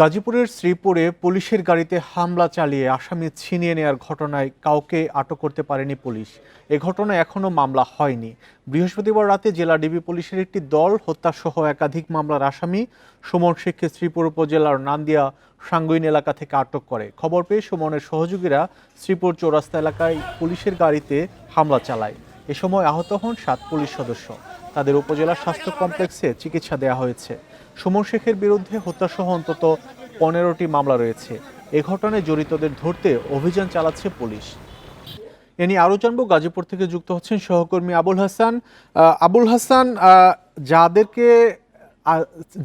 গাজীপুরের শ্রীপুরে পুলিশের গাড়িতে হামলা চালিয়ে আসামি ছিনিয়ে নেওয়ার ঘটনায় কাউকে আটক করতে পারেনি পুলিশ। এ ঘটনায় এখনও মামলা হয়নি। বৃহস্পতিবার রাতে জেলা ডিবি পুলিশের একটি দল হত্যাসহ একাধিক মামলার আসামি সুমন শেখকে শ্রীপুর উপজেলার নান্দিয়া সাঙ্গুইন এলাকা থেকে আটক করে। খবর পেয়ে সুমনের সহযোগীরা শ্রীপুর চৌরাস্তা এলাকায় পুলিশের গাড়িতে হামলা চালায়। এ সময় আহত হন সাত পুলিশ সদস্য। তাদের উপজেলা স্বাস্থ্য কমপ্লেক্সে চিকিৎসা দেওয়া হয়েছে। সুমন শেখের বিরুদ্ধে হত্যাসহ অন্তত পনেরোটি মামলা রয়েছে। এ ঘটনায় জড়িতদের ধরতে অভিযান চালাচ্ছে পুলিশ। এ নিয়ে আরও জানব, গাজীপুর থেকে যুক্ত হচ্ছেন সহকর্মী আবুল হাসান। আবুল হাসান যাদেরকে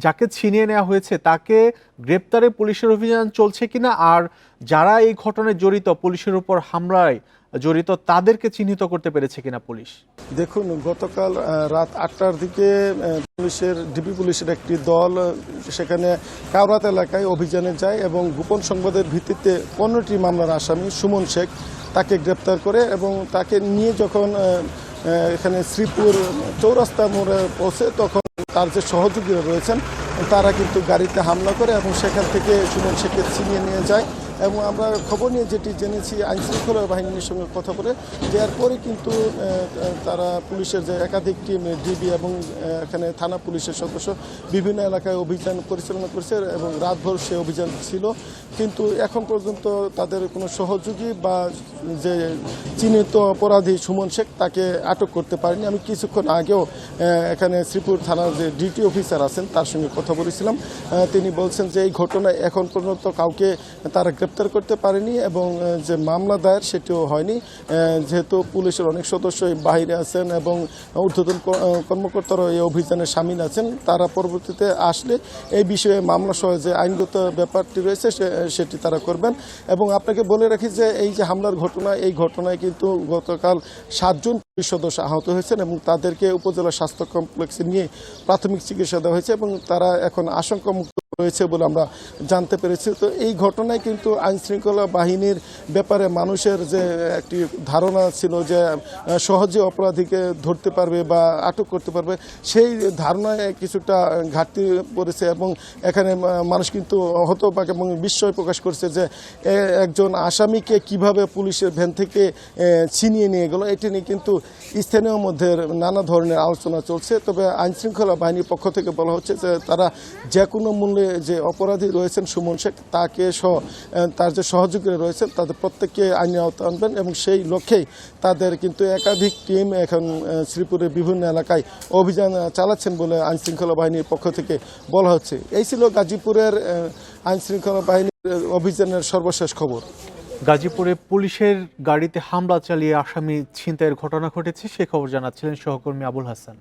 যাকে ছিনিয়ে নেওয়া হয়েছে তাকে গ্রেপ্তারে পুলিশের অভিযান চলছে কিনা আর যারা এই ঘটনায় জড়িত পুলিশের উপর হামলায় জড়িত, তাদেরকে চিহ্নিত করতে পেরেছে কিনা পুলিশ? দেখুন, গতকাল রাত আটটার দিকে পুলিশের, ডিবি পুলিশের একটি দল সেখানে কাউরাত এলাকায় অভিযানে যায় এবং গোপন সংবাদের ভিত্তিতে পনেরোটি মামলার আসামি সুমন শেখ তাকে গ্রেপ্তার করে এবং তাকে নিয়ে যখন এখানে শ্রীপুর চৌরাস্তা মোড়ে পৌঁছে তখন তার যে সহযোগীরা রয়েছেন, তারা কিন্তু গাড়িতে হামলা করে এবং সেখান থেকে সুমন শেখকে ছিনিয়ে নিয়ে যায়। এবং আমরা খবর নিয়ে যেটি জেনেছি আইন শৃঙ্খলা বাহিনীর সঙ্গে কথা বলে, দেওয়ার এরপরে কিন্তু তারা পুলিশের যে একাধিক টিম, ডিবি এবং এখানে থানা পুলিশের সদস্য বিভিন্ন এলাকায় অভিযান পরিচালনা করছে এবং রাতভর সে অভিযান ছিল। কিন্তু এখন পর্যন্ত তাদের কোনো সহযোগী বা যে চিহ্নিত অপরাধী সুমন শেখ তাকে আটক করতে পারেনি। আমি কিছুক্ষণ আগেও এখানে শ্রীপুর থানার যে ডিউটি অফিসার আছেন, তার সঙ্গে কথা বলেছিলাম। তিনি বলছেন যে এই ঘটনায় এখন পর্যন্ত কাউকে তারা গ্রেপ্তার করতে পারেনি এবং যে মামলা দায়ের সেটিও হয়নি। যেহেতু পুলিশের অনেক সদস্যই বাইরে আছেন এবং ঊর্ধ্বতন কর্মকর্তারা এই অভিযানে সামিল আছেন, তারা পরবর্তীতে আসলে এই বিষয়ে মামলা সহ যে আইনগত ব্যাপারটি রয়েছে সেটি তারা করবেন। এবং আপনাকে বলে রাখি যে এই যে হামলার ঘটনা, এই ঘটনায় কিন্তু গতকাল সাতজন পুলিশ সদস্য আহত হয়েছেন এবং তাদেরকে উপজেলা স্বাস্থ্য কমপ্লেক্সে নিয়ে প্রাথমিক চিকিৎসা দেওয়া হয়েছে এবং তারা এখন আশঙ্কামুক্ত রয়েছে বলে আমরা জানতে পেরেছি। তো এই ঘটনায় কিন্তু আইনশৃঙ্খলা বাহিনীর ব্যাপারে মানুষের যে একটি ধারণা ছিল যে সহজে অপরাধীকে ধরতে পারবে বা আটক করতে পারবে, সেই ধারণায় কিছুটা ঘাটতি পড়েছে এবং এখানে মানুষ কিন্তু হতবাক এবং বিস্ময় প্রকাশ করছে যে একজন আসামিকে কীভাবে পুলিশের ভ্যান থেকে ছিনিয়ে নিয়ে গেল। এটি নিয়ে কিন্তু স্থানীয় মধ্যে নানা ধরনের আলোচনা চলছে। তবে আইনশৃঙ্খলা বাহিনীর পক্ষ থেকে বলা হচ্ছে যে, তারা যে কোনো মূল্যে যে অপরাধী রয়েছেন সুমন শেখ তাকে সহ তার যে সহযোগীরা রয়েছেন তাদের প্রত্যেককে আইনে আওতা আনবেন এবং সেই লক্ষ্যেই তাদের কিন্তু একাধিক টিম এখন শ্রীপুরের বিভিন্ন এলাকায় অভিযান চালাচ্ছেন বলে আইন শৃঙ্খলা বাহিনীর পক্ষ থেকে বলা হচ্ছে। এই ছিল গাজীপুরের আহ, আইন শৃঙ্খলা বাহিনীর অভিযানের সর্বশেষ খবর। গাজীপুরে পুলিশের গাড়িতে হামলা চালিয়ে আসামি ছিনতাইয়ের ঘটনা ঘটেছে সে খবর জানাচ্ছিলেন সহকর্মী আবুল হাসান।